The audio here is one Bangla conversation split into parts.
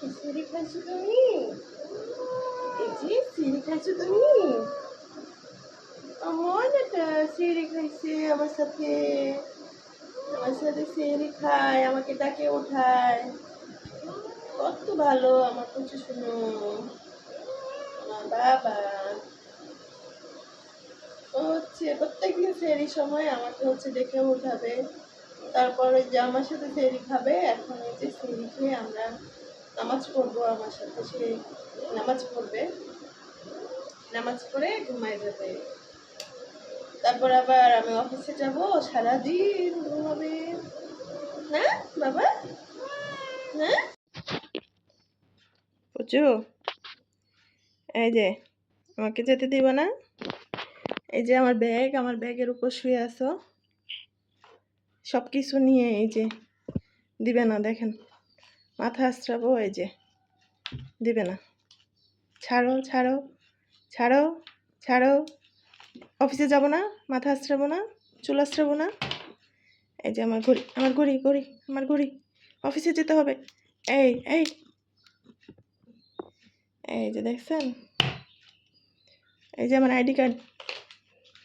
খাইছো তুমি? এই যে সিঁড়ি খাইছো তুমি? আমার একটা সিঁড়ি খাইছে, আমার সাথে। আমার সাথে সিঁড়ি খায়, আমাকে ডাকে ওঠায় কত ভালো আমার কুচু শুনো। আমার বাবা। হচ্ছে প্রত্যেকদিন সেরি সময় আমাকে হচ্ছে ডেকে উঠাবে। তারপর যে আমার সাথে সেরি খাবে, এখন যে সেরি খেয়ে আমরা নামাজ পড়ব আমার সাথে, সে নামাজ পড়বে। নামাজ পড়ে ঘুমায় যাবে। তারপর আবার আমি অফিসে যাব, সারাদিন ঘুমাবে। না, বাবা? না? পুচু এই যে, আমাকে যেতে দিব না? এই যে আমার ব্যাগ, আমার ব্যাগের উপর শুয়ে আছো। সব কিছু নিয়ে এই যে, দিবে না, দেখেন। মাথা আশ্রাবো, এই যে। দিবে না। ছাড়ো ছাড়ো ছাড়ো ছাড়ো। অফিসে যাব না, মাথা আশ্রাবো না, চুল আশ্রাবো না। এই যে আমার ঘড়ি আমার ঘড়ি ঘড়ি, আমার ঘড়ি। অফিসে যেতে হবে। এই এই। এই যে দেখছেন? এই যে আমার আইডি কার্ড।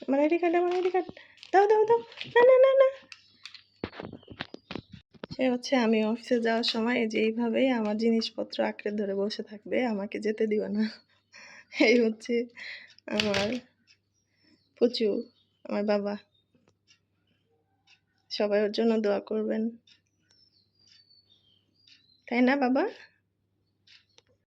আমার আইডি কার্ড, আমার আইডি কার্ড। দাও দাও দাও। না না না না। সে হচ্ছে আমি অফিসে যাওয়ার সময় যে এইভাবেই আমার জিনিসপত্র আঁকড়ে ধরে বসে থাকবে, আমাকে যেতে দিও না। এই হচ্ছে আমার পুচু, আমার বাবা। সবাই ওর জন্য দোয়া করবেন। তাই না বাবা?